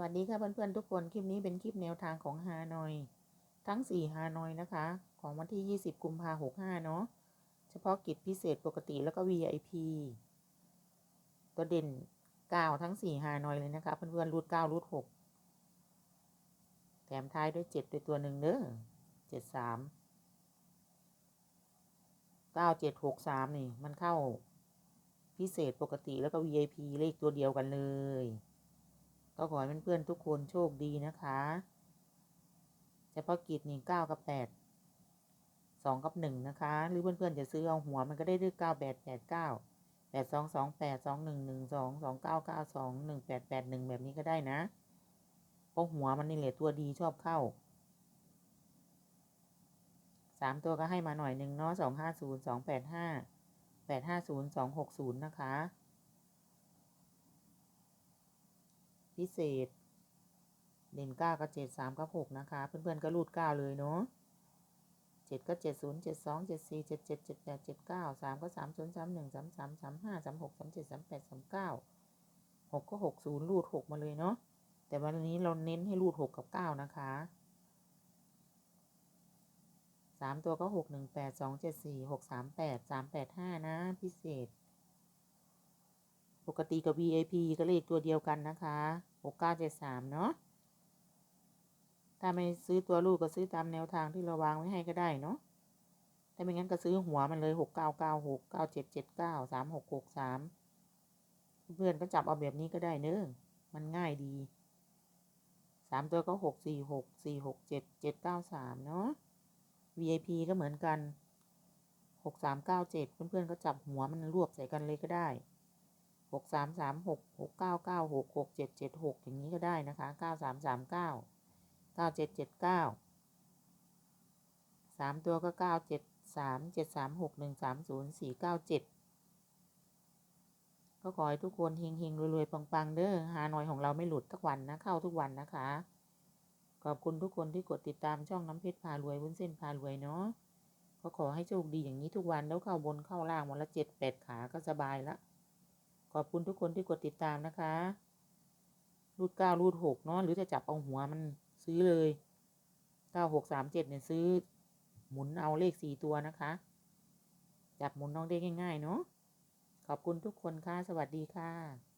วัสดีค่ะเพื่อนๆทุกคน คลิปนี้เป็นคลิปแนวทางของฮานอย ทั้ง 4 ฮานอยนะคะ ของวันที่ 20 กุมภาหกห้าเนาะ เฉพาะกิจพิเศษปกติแล้วก็ VIP ตัวเด่น 9 ทั้ง 4 ฮานอยเลยนะคะ เพื่อนๆรูด9รูด6แถมท้ายด้วย 7 ด้วยตัวหนึ่งเด้อ7 3 9 7 6 3 นี่ มันเข้าพิเศษปกติแล้วก็ VIP เลขตัวเดียวกันเลย ก็ขอให้เพื่อนๆทุกคนโชคดีนะคะเฉพาะกิจนี่เก้ากับแปดสองกับหนึ่งนะคะ หรือเพื่อนๆจะซื้อเอาหัวมันก็ได้ด้วยเก้าแปดแปดเก้าแปดสองสองแปดสองหนึ่งหนึ่งสองสองเก้าเก้าสองหนึ่งแปดแปดหนึ่งแบบนี้ก็ได้นะเพราะหัวมันนี่แหละตัวดีชอบเข้าสามตัวก็ให้มาหน่อยหนึ่งเนาะสองห้าศูนย์สองแปดห้าแปดห้าศูนย์สองหกศูนย์นะคะ พิเศษ เด่นเก้ากับเจ็ดสามกับหกนะคะ เพื่อนๆก็รูดเก้าเลยเนาะเจ็ดก็เจ็ดศูนย์เจ็ดสองเจ็ดสี่เจ็ดเจ็ดเจ็ดแปดเจ็ดเก้าสามก็สามศูนย์สามหนึ่งสามสามสามห้าสามหกสามเจ็ดสามแปดสามเก้าหกก็หกศูนย์รูดหกมาเลยเนาะแต่วันนี้เราเน้นให้รูดหกกับเก้านะคะสามตัวก็หกหนึ่งแปดสองเจ็ดสี่หกสามแปดสามแปดห้านะ พิเศษ ปกติกับ VIP ก็เลขตัวเดียวกันนะคะหกเก้าเจ็ดสามเนาะ ถ้าไม่ซื้อตัวลูกก็ซื้อตามแนวทางที่เราวางไว้ให้ก็ได้เนาะ ถ้าไม่งั้นก็ซื้อหัวมันเลยหกเก้าเก้าหกเก้าเจ็ดเจ็ดเก้าสามหกหกสามเพื่อนก็จับเอาแบบนี้ก็ได้เนอะมันง่ายดีสามตัวก็หกสี่หกสี่หกเจ็ดเจ็ดเก้าสามเนาะ VIP ก็เหมือนกันหกสามเก้าเจ็ดเพื่อนๆก็จับหัวมันรวบใส่กันเลยก็ได้ หกสามสามหกหกเก้าเก้าหกหกเจ็ดเจ็ดหกอย่างนี้ก็ได้นะคะเก้าสามสามเก้าเก้าเจ็ดเจ็ดเก้าสามตัวก็เก้าเจ็ดสามเจ็ดสามหกหนึ่งสามศูนย์สี่เก้าเจ็ดก็ขอให้ทุกคนเฮงเฮงรวยๆปังๆเด้อฮานอยของเราไม่หลุดทุกวันนะเข้าทุกวันนะคะ ขอบคุณทุกคนที่กดติดตามช่องน้ำเพชรพารวยวุ้นเส้นพารวยเนาะก็ขอให้โชคดีอย่างนี้ทุกวันแล้วเข้าบนเข้าล่างวันละเจ็ดแปดขาก็สบายละ ขอบคุณทุกคนที่กดติดตามนะคะ รูดเก้ารูดหกเนาะหรือจะจับเอาหัวมันซื้อเลยเก้าหกสามเจ็ดเนี่ยซื้อ หมุนเอาเลขสี่ตัวนะคะ จับหมุนน้องได้ง่าย ๆ เนาะขอบคุณทุกคนค่ะ สวัสดีค่ะ